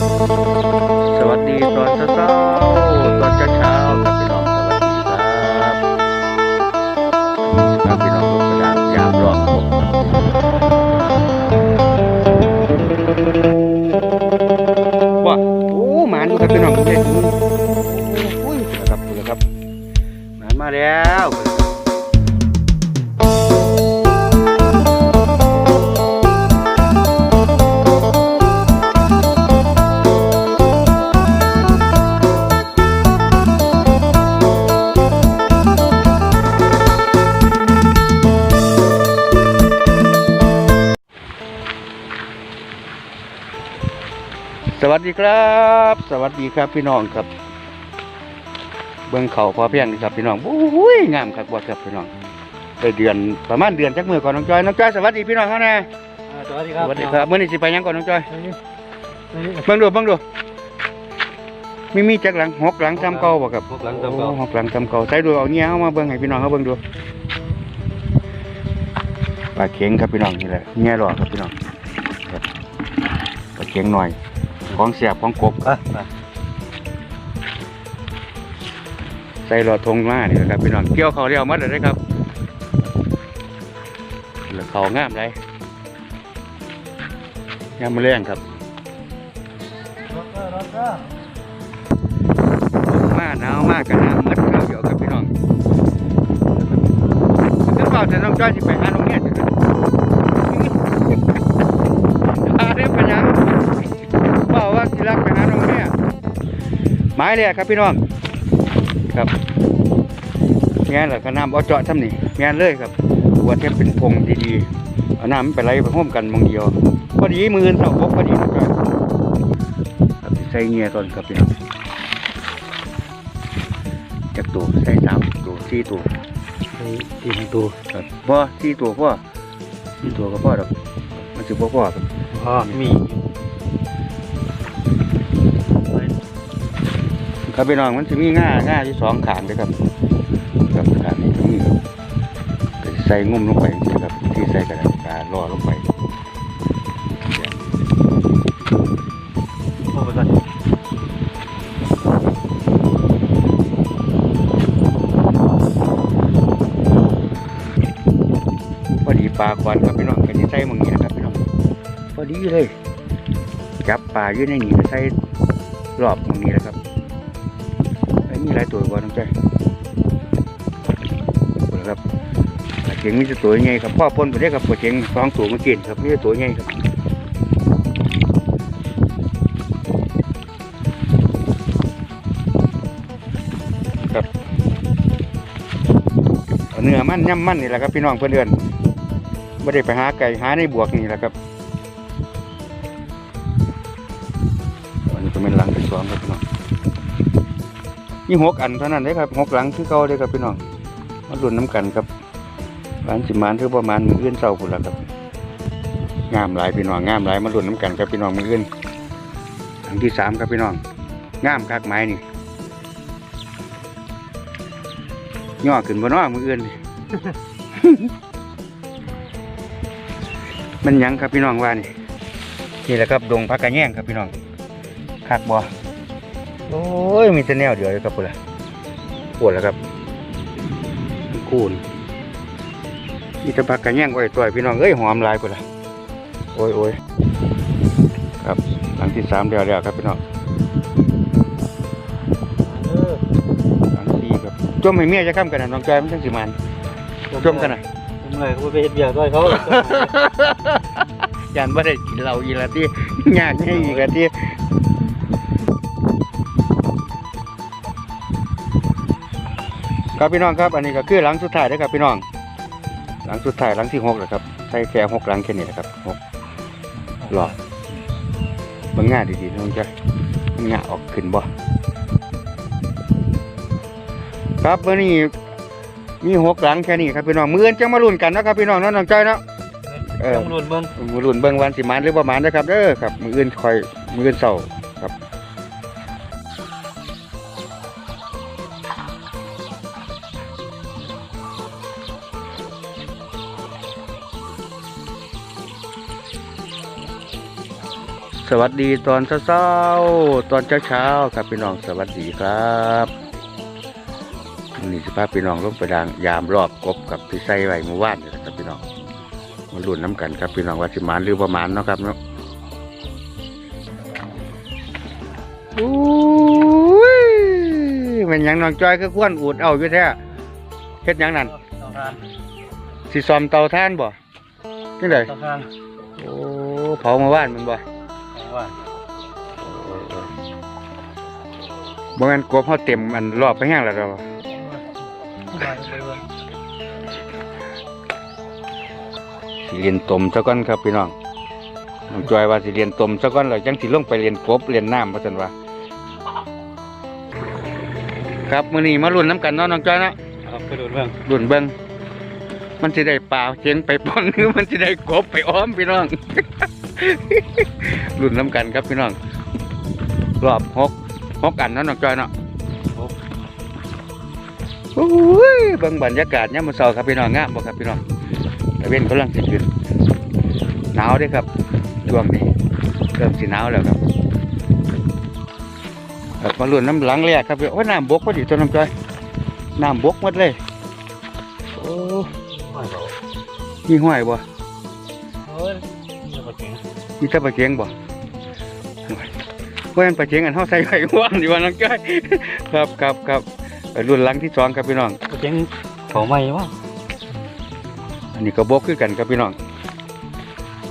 สวัสดีตอนเช้าตอนเช้าครับพี่น้องสวัสดีครับครับพี่น้องกระดาษยามรอบผมว่าโอ้หมานอยู่ครับพี่น้องเด็กโอ้ยนะครับดูนะครับหมานมาแล้ว สวัสดีครับ สวัสดีครับพี่น้องครับ เบื้องเขาพอเพียงนี่ครับพี่น้องโอ้ยงามครับว่าครับพี่น้องได้เดือนประมาณเดือนจักมือก่อนน้องจอยน้องจอยสวัสดีพี่น้องเขาแน่อ่าสวัสดีคสรับวัสดีครับเมื่อนี้สิไปหยังก่อนน้องจอยนี่นี่เบิ่งดูเบิ่งดูมีมีจักหลังหกหลังจำเก่าบ่ครับพวกหลังจำเก่าโอ้หกหลังจำเก่าใส่ดูเอาเงี้ยเอามาเบิ่งให้พี่น้องเขาเบิ่งดูปลาเข็งครับพี่น้องนี่แหละเงี้ยหรอครับพี่น้องครับปลาเข็งหน่อย ของเสียบของกบอะใส่หลอดทงมานี่แหละครับพี่น้องเกี่ยวเขาเรียวมัดเลยนะครับแล้วเขางามเลยงามมาแรงครับรถก็รถก็มาหนาวมากกันน้ำมืดเข้าเดียวครับพี่น้องขึ้นเปล่าแต่น้องจ้อยไปหาน้องเนี่ยจ้ะอาเรียกไปยัง หมายเลยครับพี่น้องครับงานแหละก็น้ำเอาเจาะทำนี่งานเลยครับวัวเทมเป็นพงดีๆเอาน้ำมันไปไหลไปห้มกันหมองเดียวพอดีมือเสาบกพอดีนะครับครับใส่เงียก่อนครับพี่น้องจากตัวใส่สามตัวสี่ตัวไอ้ตีนตัวครับพ่อสี่ตัวพ่อสี่ตัวก็พ่อดอกมันสิบ่พ่อครับอ๋อมี ครับพี่น้องมันจะมีง่าง่าที่สองขางเลยครับครับขางนี้ก็มีครับก็ใส่งุ่มลงไปจริงๆครับที่ใส่กระดาษกาล่อลงไปโอ้ไปก่อนพอดีปลาควันครับพี่น้องก็จะใส่หมองนี้นะครับพี่น้องพอดีเลย จับปลาอยู่ในนี้ก็ใส่ มีหลายตัวกว่น้องใจครับปลาเข็งมีตัวใหญ่ครับพ่อพ่นไปได้ครับปลาเข็งสองตัวมากินครับมีแต่ตัวใหญ่ครับครับเนื้อมันย่ำมันนี่แหละครับพี่น้องเพื่อนเดือนไม่ได้ไปหาไก่หาในบวกนี่แหละครับอันนี้ก็เป็นหลังที่สองครับ นี่หกอันเท่านั้นเลยครับหกหลังคือเก่าเลยครับพี่น้องมาดุนน้ำกันครับร้านสิมานคือประมาณมือเอื่นเศร้าพุ่นละครับงามหลายพี่น้องงามหลายมาลุ้นน้ำกันครับพี่น้องมือเอื่นครั้งที่สามครับพี่น้องงามคักไม้นี่ย่อขึ้นบนน้อมือเอื่นมันยังครับพี่น้องว่านี่นี่แหละครับดงพักกระแย่งครับพี่น้องคักบ่ โอ้ย มีแต่แนวเดียวเลยครับพุ่นละปวดแล้วครับคูณนี่จะพักกันแย่งไว้ตัวพี่น้องเอ้ยหอมหลายกว่าละโอ้ยโอ้ยครับหลังที่สามเดียวแล้วครับพี่น้องเออหลังที่ครับจมให้เมียจะข้ามกันนะน้องจอยมันจังสิมันจมกันนะทำไมกูไปเฮ็ดเบียร์ด้วยเขายันว่าได้กินเหล้าอีกแล้วที่ยากให้อีกแล้วที่ ครับพี่น้องครับอันนี้ก็คือหลังสุดท้ายนะครับพี่น้อง หลังสุดท้ายหลังที่หกแล้วครับใส่แค่หกหลังแค่นี้แหละครับหกหรอเบิ่งง่ายดีๆน้องจ้ะมันง่ายออกขึ้นบ่ครับวันนี้มีหกหลังแค่นี้ครับพี่น้องมืออนจังมาลุ้นกันนะครับพี่น้องเนาะน้องจ้อยเนาะเออต้องรุนเบิ่งมาลุ้นเบิ่งวันสิมานหรือประมาณนะครับเด้อครับมืออื่นคอยมืออื่นเศร้าครั สวัสดีตอนเช้าๆตอนเช้าๆครับพี่น้องสวัสดีครับวันนี่สภาพพี่น้องลงไปดางยามรอบกบกับที่ใส่ไว้เมื่อวานนี่แหละครับพี่น้องมาลุ้นน้ำกันครับพี่น้องว่าสิหมานหรือประมาณเนาะครับเนาะโอ้ยมันหยังน้องจอยก็ควนอูดเอาอยู่แท้เฮ็ดหยังนั่นสองทานสิซ่อมเตาท่านบ่จังไดสองทานโอ้เผาเมื่อวานแมันบ่ของ ว่าบ่แม่นกบเฮาเต็มอันรอบไปแห้งแล้วดอกว่าไปเบิ่งสิเรียนตมซะก่อนครับพี่น้องน้องจอยว่าสิเรียนตมซะก่อนแล้วจังสิลงไปเรียนกบเรียนน้ำว่าซั่นว่าครับมื้อนี้มาลุ้นน้ำกันเนาะน้องจอยเนาะครับไปดูเบิ่งลุ้นเบิ่งมันสิได้ปลาเจียงไปปอนหรือมันสิได้กบไปอ้อมพี่น้อง ลุ้นน้ำกันครับพี่น้อง รอบหกหกอันเนาะน้องจอยเนาะโอ้ยเบิ่งบรรยากาศยามมื้อเช้าครับพี่น้องงามบ่ครับพี่น้องตะเวนกำลังสิขึ้นหนาวเด้ครับช่วงนี้เริ่มสิหนาวแล้วครับครับมาลุ้นน้ำหลังแรกครับพี่โอ้ยน้ำบกพอดีตัวน้ำจอยน้ำบกหมดเลยโอ้ไม่เขามีห้อยบ่ เฮ้ยนี่ก็เก่งมีแตะปลาเคียงบ่ห้วยเพราะฉะนั้นปลาเคียงอันเฮาใส่ไว้ว่างอยู่ว่าน้องจอยครับครับครับไปรุ่นหลังที่สองครับพี่น้องก็เก่งเขาใหม่วะอันนี้ก็บกคือกันครับพี่น้อง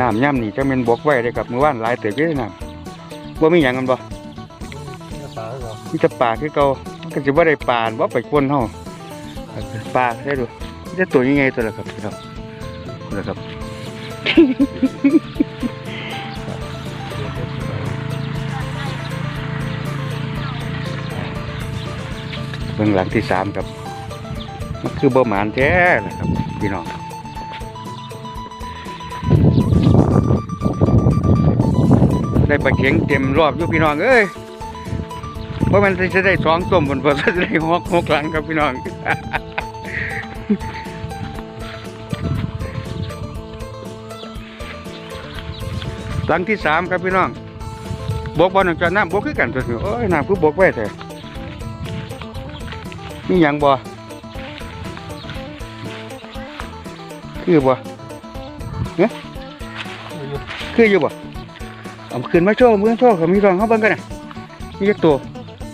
น้ำย่ำนี่จะเป็นบกไว้เลยครับมือว่านหลายเติบเลยน้ำว่ามีหยังกันบ่นี่ปลาเหรอมีแต่ป่าคือเก่ามันก็สิบ่ได้ป่าบ่ไปควนเฮาป่าได้ดูมีแต่ตัวยังไงตัวละครับพี่น้องตัวละครับ บื้องหลังที่สามครับ มันคือบ่หมานแท้นะครับ พี่น้องได้ปลาเข็งเต็มรอบอยู่พี่น้องเอ้ยว่ามันจะได้สองต้มบนบนจะได้หกหกหลังครับพี่น้องหลังที่สามครับพี่น้องบกบอลหนังจอน้ำบกคือกันตัวนี้โอ้ยน้ำคือบกไว้แต่ นี่ยังบ่คือบ่คืออยู่บ่เอาขึ้นมาโชว์มือโชว์เขามีรองเขาเบิ่งกันนะนี่จักตัว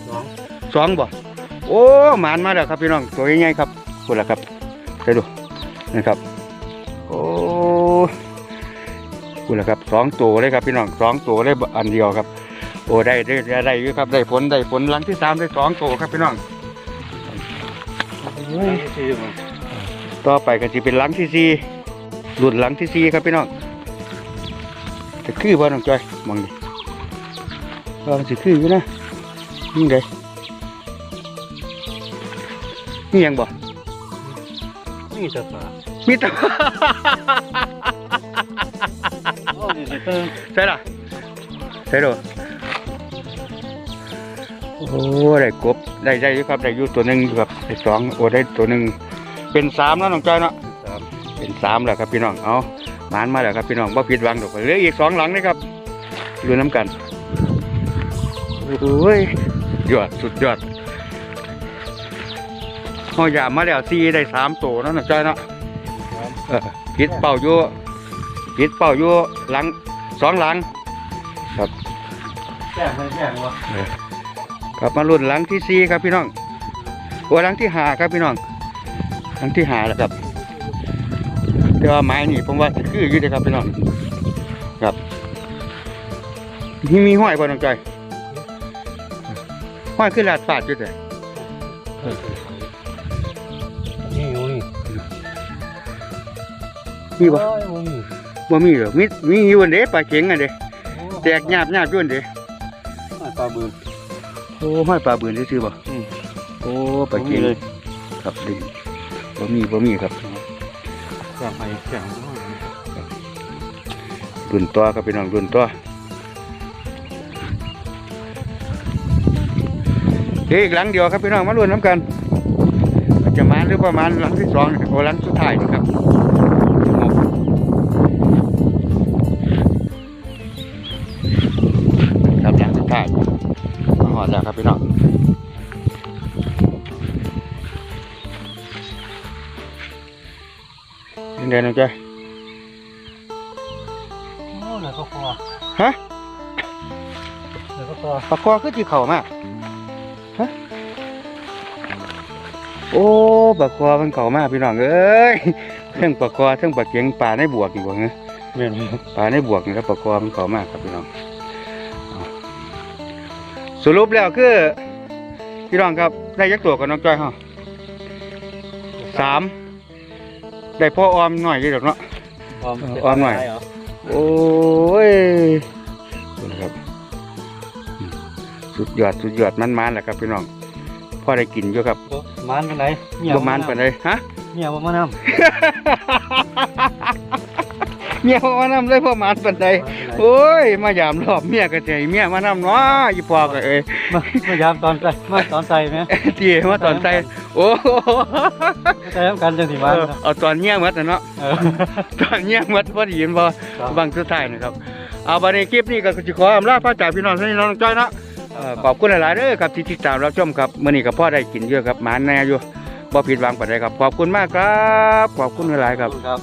สองสองบ่โอ้หมานมาแล้วครับพี่น้องตัวใหญ่ๆครับคุณล่ะครับไปดูนะครับโอ้คุณล่ะครับสองตัวเลยครับพี่น้องสองตัวเลยอันเดียวครับ โอ้ได้ได้ได้ได้อยู่ครับได้ผลได้ผลหลังที่สามได้สองตัวครับพี่น้อง นี่ที่มันต่อไปก็จะเป็นหลังที่สี่หลุดหลังที่สี่ครับพี่น้องจะคือบ่น้องจอยมองดิว่ามันสิคืออยู่นะนี่เด้นี่ยังบ่นี่จะปลามีแต่โอ้นี่จะเติมใช่ล่ะใช่ดู โอ้ได้กบได้ได้อยู่ครับได้อยู่ตัวหนึ่งอยู่ครับได้สองโอ้ได้ตัวหนึ่งเป็นสามแล้วน้องจอยเนาะสามเป็นสามแล้วครับพี่น้องเอาหมานมาแล้วครับพี่น้องบ่ผิดหวังดอกเหลืออีกสองหลังนะครับดูน้ำกันโอ้ยยอดสุดยอดเฮาอยากมาแล้วสี่ได้สามตัวเนาะน้องจ้อยเนาะเออผิดเป่าอยู่ผิดเป่าอยู่หลังสองหลังแก้งไม่แก้งวะ กลับมารุ่นหลังที่สี่ครับพี่น้องโอ้หลังที่หาครับพี่น้องหลังที่หาแล้วครับแต่ว่าไม้นี่ผมว่าสิคืออยู่เด้อครับพี่น้องครับมีมีห้อยบ่น้องจอยห้อยคือลาดฟาดอยู่แต่นี่อยู่นี่มีบ่บ่มีบ่มีเหรอมีมีอยู่อันเด้ปลาเข็งอันเด้แตกหยาบหยาบอยู่อันเด้ปลาบืน โอ้ห้อยปลาบืนซื่อๆบ่อืม โอ้ปลาเข็งบ่มีเลย ครับดีบ่มีบ่มีครับแก้งไปแก้งรุ่นตัวครับพี่น้องรุ่นตัวเดี๋ยวอีกหลังเดียวครับพี่น้องมารุ่นน้ำกันอาจจะมาหรือประมาณหลังที่สองนะครับโอ้หลังสุดท้าย นี่ครับพี่น้องเดินๆน้องจ้อยโอ้เหลือก็พอฮะเหลือก็พอปลาคอคือที่เข่ามากฮะโอ้ปลาคอมันเข่ามากพี่น้องเอ้ยเทั้งปลาคอเทั้งปลาเกียงปลาในบวกอีกบ่เงี้ยเมียนปลาในบวกนะครับปลาคอมันเข่ามากครับพี่น้องเอา สรุปแล้วคือพี่น้องครับได้ยักตัวกับน้องจ้อยเฮาสามได้พ่อออมหน่อยอยู่ดอกเนาะออมออมหน่อยเหรอโอ้ยนะครับอืมสุดยอดสุดยอดมันมันๆแหละครับพี่น้องพ่อได้กินอยู่ครับบ่มันกันไหนเมียประมาณปานใดฮะ เมียบ่มาน เมียมานำเลยพ่อมานปานใดำโอ้ย มายามรอบเมียก็ใจเมียมานำเนาะอีพอก็เอ้ยมามายามตอนใส่มาตอนใส่ไหมตีมาตอนใจโอ้โหใส่กันจังสิมาเออเอาตอนเงี้ยหมัดน่ะเนาะเออตอนเงี้ยหมัดพอดีเห็นบ่ครับบางสุดท้ายนะครับเอาบัดนี้คลิปนี้ก็สิขออำลาพระจากพี่น้องท่านน้องจ้อยเนาะเอ่อขอบคุณหลายๆเด้อครับที่ติดตามรับชมครับมื้อนี้ก็พ่อได้กินเยอะครับหมานแน่อยู่บ่ผิดหวังปานใดครับ ขอบคุณมากครับ ขอบคุณหลายๆครับครับ